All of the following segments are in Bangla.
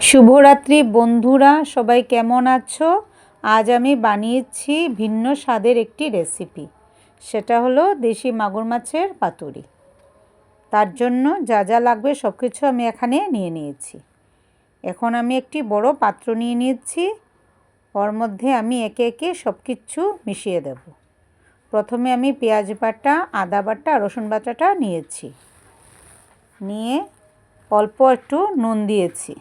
শুভরাত্রি বন্ধুরা, সবাই কেমন আছো? আজ আমি বানিয়েছি ভিন্ন স্বাদের একটি রেসিপি। সেটা হলো দেশি মাগুর মাছের পাতুরি। তার জন্য যা যা লাগবে সব কিছু আমি এখানে নিয়ে নিয়েছি। এখন আমি একটি বড় পাত্র নিয়ে নিয়েছি। ওর মধ্যে আমি একে একে সব কিছু মিশিয়ে দেব। প্রথমে আমি পেঁয়াজ বাটা, আদা বাটা, রসুন বাটাটা নিয়েছি। নিয়ে অল্প একটু নুন দিয়েছি।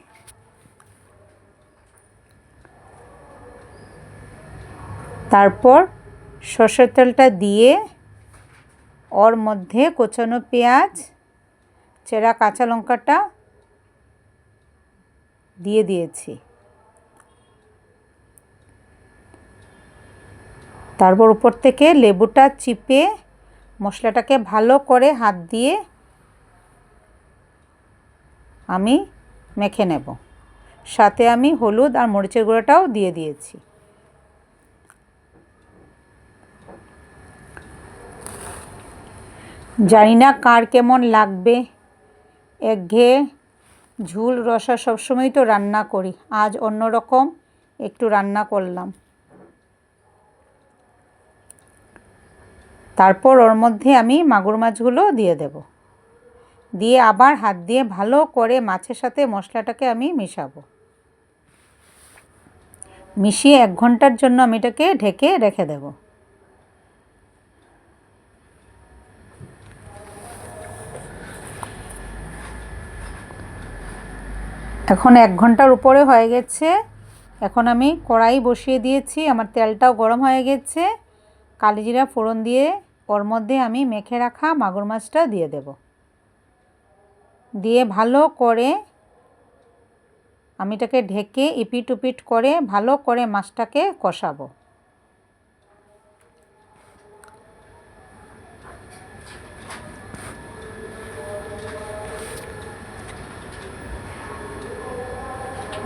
তারপর সর্ষের তেলটা দিয়ে ওর মধ্যে কোচানো পেঁয়াজ, চেরা কাঁচা লঙ্কাটা দিয়ে দিয়েছি। তারপর উপর থেকে লেবুটা চিপে মশলাটাকে ভালো করে হাত দিয়ে আমি মেখে নেব। সাথে আমি হলুদ আর মরিচের গুঁড়োটাও দিয়ে দিয়েছি। জানি না কার কেমন লাগবে। একঘেয়ে ঝুল রসা সবসময় তো রান্না করি। আজ অন্যরকম একটু রান্না করলাম। তারপর ওর মধ্যে আমি মাগুর মাছগুলো দিয়ে দেব। দিয়ে আবার হাত দিয়ে ভালো করে মাছের সাথে মশলাটাকে আমি মিশাবো। মিশিয়ে এক ঘণ্টার জন্য আমি এটাকে ঢেকে রেখে দেবো। এখন এক ঘণ্টার উপরে হয়ে গেছে। এখন আমি কড়াই বসিয়ে দিয়েছি, আমার তেলটাও গরম হয়ে গেছে। কালিজিরা ফোড়ন দিয়ে ওর মধ্যে আমি মেখে রাখা মাগুর মাছটা দিয়ে দেব। দিয়ে ভালো করে আমি এটাকে ঢেকে ইপিট উপিট করে ভালো করে মাছটাকে কষাবো।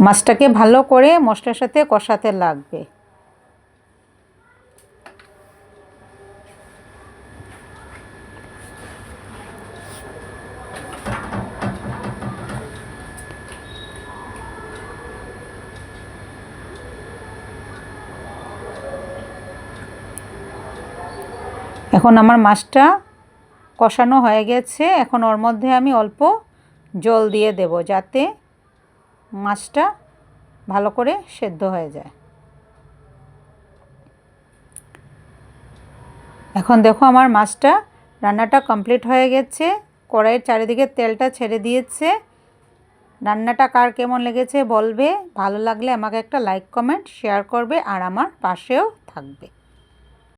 মাছটাকে ভালো করে মশলার সাথে কষাতে লাগবে। এখন আমার মাছটা কষানো হয়ে গেছে। এখন ওর মধ্যে আমি অল্প জল দিয়ে দেব যাতে মাছটা ভালো করে সেদ্ধ হয়ে যায়। এখন দেখো আমার মাছটা রান্নাটা কমপ্লিট হয়ে গেছে। কড়াইয়ের চারিদিকে তেলটা ছেড়ে দিয়েছে। রান্নাটা কার কেমন লেগেছে বলবে? ভালো লাগলে আমাকে একটা লাইক কমেন্ট শেয়ার করবে আর আমার পাশেও থাকবে।